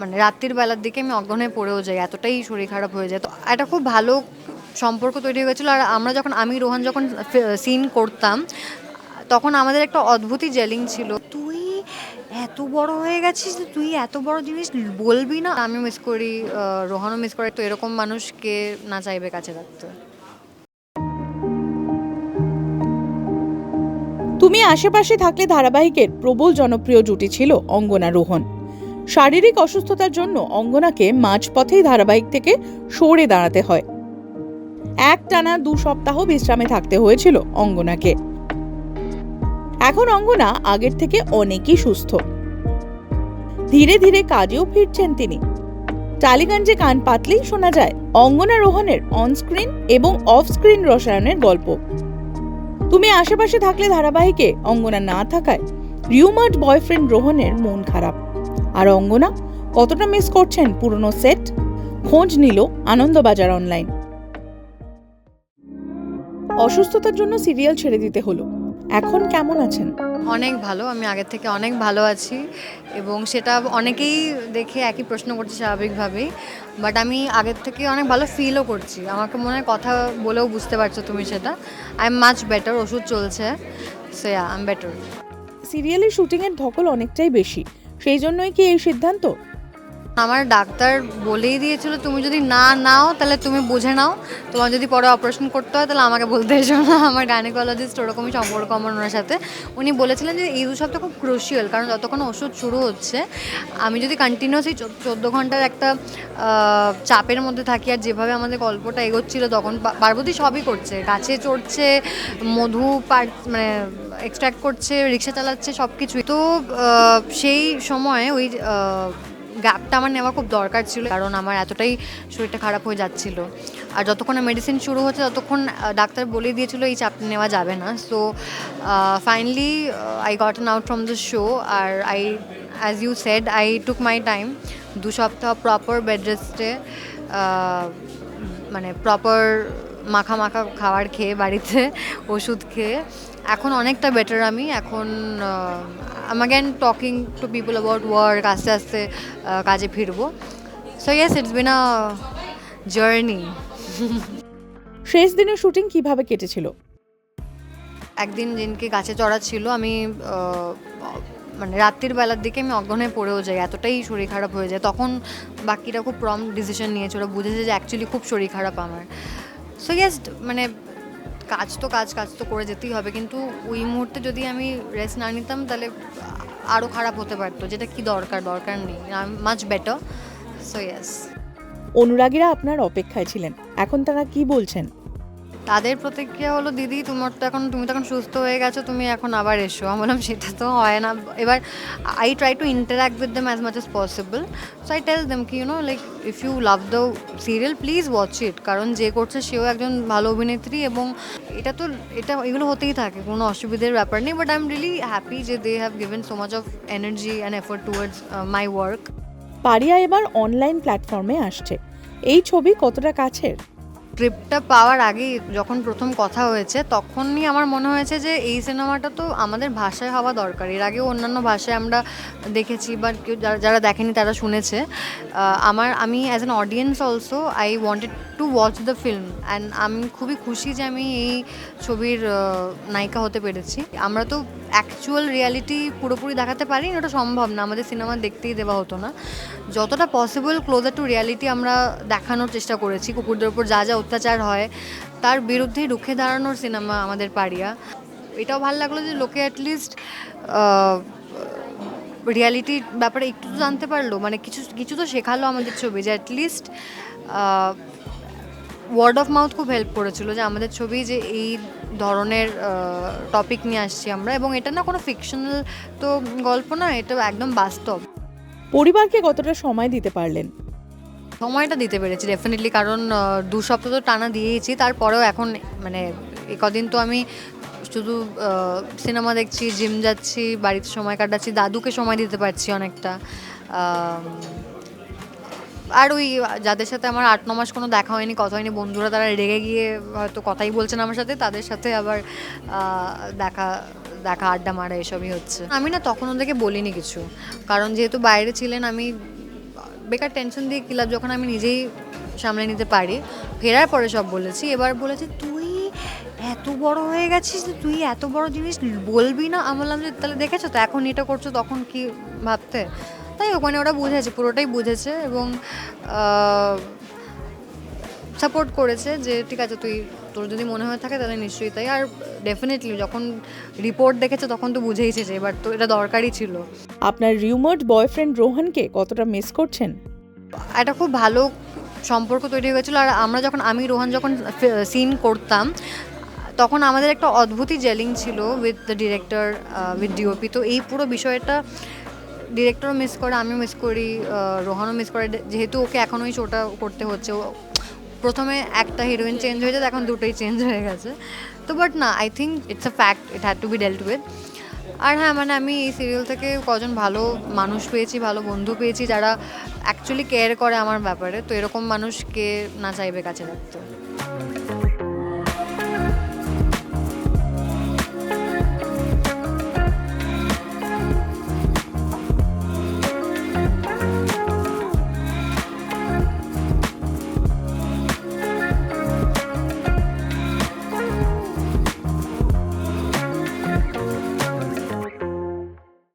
মানে রাত্রির বেলার দিকে আমি অজ্ঞান পড়েও যাই, এতটাই শরীর খারাপ হয়ে যায়। তো এটা খুব ভালো সম্পর্ক তৈরি হয়ে গেছিল, আর আমরা যখন, আমি রোহান যখন সিন করতাম, তখন আমাদের একটা অদ্ভুতই জেলিং ছিল। তুই এত বড় হয়ে গেছিস তুই এত বড় জিনিস বলবি না? আমি মিস করি রোহানও মিস করে, তো এরকম মানুষকে না চাইবে কাছে রাখতে তুমি আশেপাশে থাকলে ধারাবাহিকের প্রবল জনপ্রিয় জুটি ছিল অঙ্গনা রোহন। শারীরিক অসুস্থতার জন্য অঙ্গনাকে মাঝপথেই ধারাবাহিক থেকে সরে দাঁড়াতে হয়। এক টানা দু সপ্তাহ বিশ্রামে থাকতে হয়েছিল অঙ্গনাকে। এখন অঙ্গনা আগের থেকে অনেকই সুস্থ। ধীরে ধীরে কাজেও ফিরছেন তিনি। টালিগঞ্জে কান পাতলেই শোনা যায় অঙ্গনা রোহনের অনস্ক্রিন এবং অফ স্ক্রিন রসায়নের গল্প। তুমি আশেপাশে থাকলে ধারাবাহিকে অঙ্গনা না থাকায় রিউমার্ড বয়ফ্রেন্ড রোহনের মন খারাপ। আর অঙ্গনা কতটা মিস করছেন পুরনো সেট খোঁজ নিল আনন্দবাজার অনলাইন অসুস্থতার জন্য সিরিয়াল ছেড়ে দিতে হলো। এখন কেমন আছেন? অনেক ভালো আমি আগের থেকে অনেক ভালো আছি এবং সেটা অনেকেই দেখে একই প্রশ্ন করছে স্বাভাবিকভাবেই বাট আমি আগের থেকে অনেক ভালো ফিলও করছি। আমাকে মনে হয় কথা বলেও বুঝতে পারছ তুমি সেটা। আই এম মাচ বেটার ওষুধ চলছে। সো আই এম বেটার সিরিয়ালের শুটিংয়ের ধকল অনেকটাই বেশি। সেই জন্যই কি এই সিদ্ধান্ত? আমার ডাক্তার বলেই দিয়েছিল, তুমি যদি না নাও, তাহলে তুমি বুঝে নাও। তোমার যদি পরে অপারেশন করতে হয়, তাহলে আমাকে বলতে এসো না। আমার গাইনোকোলজিস্ট ওরকমই সম্পর্ক আমার ওনার সাথে। উনি বলেছিলেন যে, এই দু সপ্তাহ খুব ক্রুশিয়াল কারণ যতক্ষণ ওষুধ শুরু হচ্ছে, আমি যদি কন্টিনিউসলি চোদ্দ ঘণ্টার একটা চাপের মধ্যে থাকি, আর যেভাবে আমাদের গল্পটা এগোচ্ছিল, তখন পার্বতী সবই করছে। গাছে চড়ছে, মধু পার মানে এক্সট্র্যাক্ট করছে, রিক্সা চালাচ্ছে সব কিছুই তো সেই সময় ওই গ্যাপটা আমার নেওয়া খুব দরকার ছিল, কারণ আমার এতটাই শরীরটা খারাপ হয়ে যাচ্ছিল। আর যতক্ষণ মেডিসিন শুরু হচ্ছে, ততক্ষণ ডাক্তার বলে দিয়েছিল এই চাপটা নেওয়া যাবে না। So finally I got out from the show R I as you said I took my time দু সপ্তাহ প্রপার বেড রেস্টে মানে প্রপার মাখা মাখা খাবার খেয়ে বাড়িতে, ওষুধ খেয়ে এখন অনেকটা বেটার আমি। এখন আম again talking to people about work আস্তে আস্তে কাজে ফিরবো। So yes it's been a journey শেষ দিনের শুটিং কীভাবে কেটেছিল? একদিন দিনকে গাছে চড়া ছিল আমি মানে রাত্রির বেলার দিকে আমি অজ্ঞান পড়েও যাই এতটাই শরীর খারাপ হয়ে যায়। তখন বাকিরা খুব প্রম ডিসিশন নিয়েছে ওরা বুঝেছে যে অ্যাকচুয়ালি খুব শরীর খারাপ আমার। সো ইয়েস মানে কাজ তো কাজ কাজ তো করে যেতেই হবে। কিন্তু ওই মুহূর্তে যদি আমি রেস্ট না নিতাম, তাহলে আরও খারাপ হতে পারতো। যেটা কি দরকার? দরকার নেই। মাচ বেটার সো ইয়াস অনুরাগীরা আপনার অপেক্ষায় ছিলেন। এখন তারা কি বলছেন? তাদের প্রতিক্রিয়া হলো, দিদি তোমার তো এখন, তুমি তো এখন সুস্থ হয়ে গেছো, তুমি এখন আবার এসো। আমি বললাম, সেটা তো হয় না। এবার I try to interact with them as much as possible so I tell them কি you know like if you love the serial please watch it কারণ যে করছে, সেও একজন ভালো অভিনেত্রী এবং এটা তো, এটা এগুলো হতেই থাকে, কোনো অসুবিধের ব্যাপার নেই। But I am really happy যে they have given so much of energy and effort towards my work Pariah এবার অনলাইন প্ল্যাটফর্মে আসছে। এই ছবি কতটা কাছের? ট্রিপটা পাওয়ার আগেই যখন প্রথম কথা হয়েছে, তখনই আমার মনে হয়েছে যে এই সিনেমাটা তো আমাদের ভাষায় হওয়া দরকার। এর আগেও অন্যান্য ভাষায় আমরা দেখেছি বা কেউ যারা- যারা দেখেনি তারা শুনেছে। আমার, আমি as an audience also I wanted to watch the film and আমি খুবই খুশি যে আমি এই ছবির নায়িকা হতে পেরেছি। আমরা তো অ্যাকচুয়াল রিয়ালিটি পুরোপুরি দেখাতে পারি ওটা সম্ভব না। আমাদের সিনেমা দেখতেই দেওয়া হতো না। যতটা পসিবল ক্লোজার টু রিয়ালিটি আমরা দেখানোর চেষ্টা করেছি। কুকুরদের উপর যা যা অত্যাচার হয়, তার বিরুদ্ধে রুখে দাঁড়ানোর সিনেমা আমাদের পারিয়া এটাও ভালো লাগল যে লোকে অ্যাটলিস্ট রিয়ালিটির ব্যাপারে একটু তো জানতে পারল মানে কিছু কিছু তো শেখালো আমাদের ছবি যে at least word of mouth খুব হেল্প করেছিল যে আমাদের ছবি যে এই ধরনের টপিক নিয়ে আসছি আমরা। এবং এটা না কোনো ফিকশনাল তো গল্প না, এটা একদম বাস্তব। পরিবারকে কতটা সময় দিতে পারলেন? সময়টা দিতে পেরেছি ডেফিনেটলি কারণ দু সপ্তাহ তো টানা দিয়েইছি, তারপরেও এখন মানে এই কদিন তো আমি শুধু সিনেমা দেখছি জিম যাচ্ছি, বাড়িতে সময় কাটাচ্ছি, দাদুকে সময় দিতে পারছি অনেকটা আর ওই, যাদের সাথে আমার আট, ন মাস কোনো দেখা হয়নি, কথা হয়নি, বন্ধুরা তারা রেগে গিয়ে হয়তো কথাই বলছেন আমার সাথে, তাদের সাথে আবার দেখা দেখা, আড্ডা মারা এসবই হচ্ছে। আমি না তখন ওদেরকে বলিনি কিছু, কারণ যেহেতু বাইরে ছিলেন, আমি বেকার টেনশন দিয়ে ক্লাব যখন আমি নিজেই সামলে নিতে পারি, ফেরার পরে সব বলেছি। এবার বলেছি, তুই এত বড় হয়ে গেছিস যে তুই এত বড় জিনিস বলবি না? আমি বললাম যে, তাহলে দেখেছ তো, এখন এটা করছ তখন কি ভাবতে? তাই ওখানে ওরা বুঝেছে, পুরোটাই বুঝেছে এবং সাপোর্ট করেছে যে, ঠিক আছে, তুই, তোর যদি মনে হয়ে থাকে তাহলে নিশ্চয়ই তাই। আর ডেফিনেটলি যখন রিপোর্ট দেখেছে তখন তো বুঝেইছে যে এবার তো এটা দরকারই ছিল। আপনার রিউমার্ড বয়ফ্রেন্ড রোহনকে কতটা মিস করছেন? এটা খুব ভালো সম্পর্ক তৈরি হয়ে গেছিল আর আমরা যখন আমি রোহান যখন সিন করতাম তখন আমাদের একটা অদ্ভুতই জেলিং ছিল with the director with DOP তো এই পুরো বিষয়টা ডিরেক্টরও মিস করে আমিও মিস করি রোহানও মিস করে। যেহেতু ওকে এখন ওই শোটা করতে হচ্ছে ও প্রথমে একটা হিরোইন চেঞ্জ হয়ে যেত এখন দুটোই চেঞ্জ হয়ে গেছে। তো বাট না I think it's a fact it had to be dealt with আর হ্যাঁ মানে আমি এই সিরিয়াল থেকে কজন ভালো মানুষ পেয়েছি, ভালো বন্ধু পেয়েছি যারা অ্যাকচুয়ালি কেয়ার করে আমার ব্যাপারে। তো এরকম মানুষকে না চাইবে কাছে রাখতে